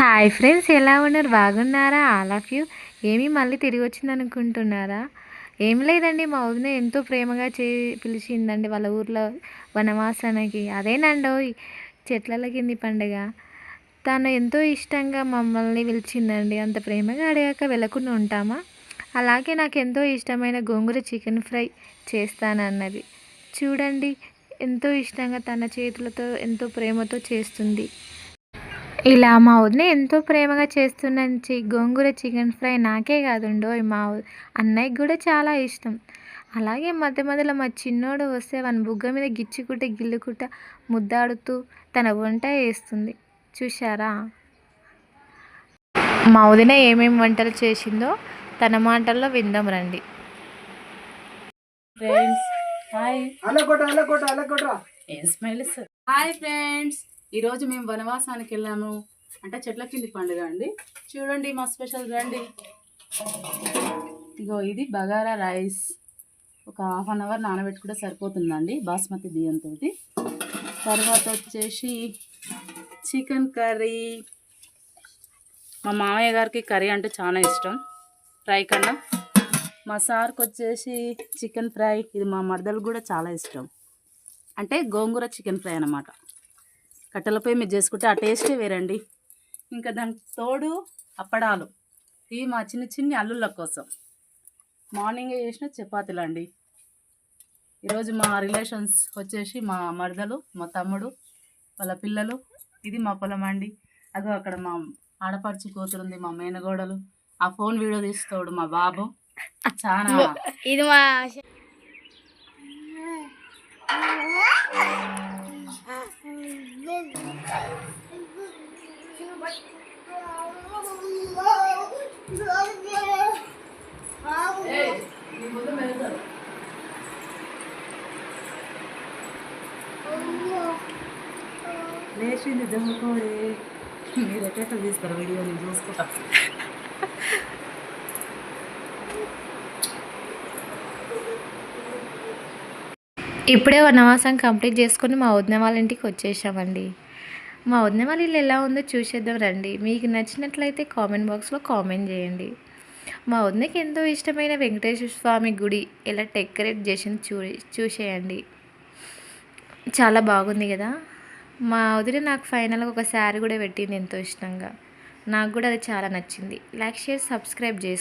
Hi friends ఎలా ఉన్నారు? బాగున్నారా? ఆల్ ఆఫ్ యూ ఏమీ మళ్ళీ తిరిగి వచ్చింది అనుకుంటున్నారా ఏం లేదండి మా వదిన ఎంతో ప్రేమగా చే పిలిచిందండి వాళ్ళ ఊర్లో వనవాసనకి. అదేనండో చెట్ల కింది పండుగ. తను ఎంతో ఇష్టంగా మమ్మల్ని పిలిచిందండి. అంత ప్రేమగా అడిగాక వెళ్ళకుండా ఉంటామా? అలాగే నాకు ఎంతో ఇష్టమైన గోంగూర చికెన్ ఫ్రై చేస్తానన్నది. చూడండి ఎంతో ఇష్టంగా తన చేతులతో ఎంతో ప్రేమతో చేస్తుంది. ఇలా మా వదిన ఎంతో ప్రేమగా చేస్తున్న చి- గోంగూర చికెన్ ఫ్రై నాకే కాదుండో మా అన్నయ్యకి కూడా చాలా ఇష్టం. అలాగే మధ్య మధ్యలో మా చిన్నోడు వస్తే వాని బుగ్గ మీద గిచ్చుకుంటే గిల్లుకుంటా ముద్దాడుతూ తన వంట వేస్తుంది చూశారా? మా వదిన ఏమేమి వంటలు చేసిందో తన మాటల్లో విందాం రండి. ఫ్రెండ్స్ హాయ్ అలా కొట్ట అలా కొట్ట అలా కొట్ట ఏం స్మైల్ హాయ్ ఫ్రెండ్స్ ఈరోజు మేము వనవాసానికి వెళ్ళాము. అంటే చెట్ల కింది పండుగ అండి. చూడండి మా స్పెషల్ రండి. ఇగో ఇది బగారా రైస్. ఒక హాఫ్ అన్ అవర్ నానబెట్టుకుంటే సరిపోతుందండి బాస్మతి బియ్యంతో తర్వాత వచ్చేసి చికెన్ కర్రీ. మా మామయ్య గారికి కర్రీ అంటే చాలా ఇష్టం. ఫ్రై కన్నా. మా సార్కి వచ్చేసి చికెన్ ఫ్రై. ఇది మా మరదలు కూడా చాలా ఇష్టం. అంటే గోంగూర చికెన్ ఫ్రై అన్నమాట. కట్టెలపై మీరు చేసుకుంటే ఆ టేస్టే వేరండి. ఇంకా దానికి తోడు అప్పడాలు. ఇవి మా చిన్న చిన్ని అల్లుళ్ళ కోసం. మార్నింగ్ చేసిన చపాతీలు అండి ఈరోజు మా రిలేషన్స్ వచ్చేసి మా మరదలు మా తమ్ముడు వాళ్ళ పిల్లలు. ఇది మా పొలం అండి. అగో అక్కడ మా ఆడపడుచు కూతురుంది మా మేనగోడలు. ఆ ఫోన్ వీడియో తీస్తాడు మా బాబు. చాలా ఇది మా లేచింది దమ్ముకోడే. మీరు ఎట్లా తీస్తారు వీడియో? నేను చూసుకుంటా. ఇప్పుడే వనవాసం కంప్లీట్ చేసుకుని మా వదిన వాళ్ళ ఇంటికి వచ్చేసామండి. మా వదిన వాళ్ళ ఇల్లు ఎలా ఉందో చూసేద్దాం రండి. మీకు నచ్చినట్లయితే కామెంట్ బాక్స్లో కామెంట్ చేయండి. మా వదినకి ఎంతో ఇష్టమైన వెంకటేశ్వర స్వామి గుడి ఎలా డెకరేట్ చేసింది చూ చూసేయండి. చాలా బాగుంది కదా? మా వదిన నాకు ఫైనల్గా ఒక శారీ కూడా పెట్టింది ఎంతో ఇష్టంగా. నాకు కూడా అది చాలా నచ్చింది. లైక్ షేర్ సబ్స్క్రైబ్ చేసుకో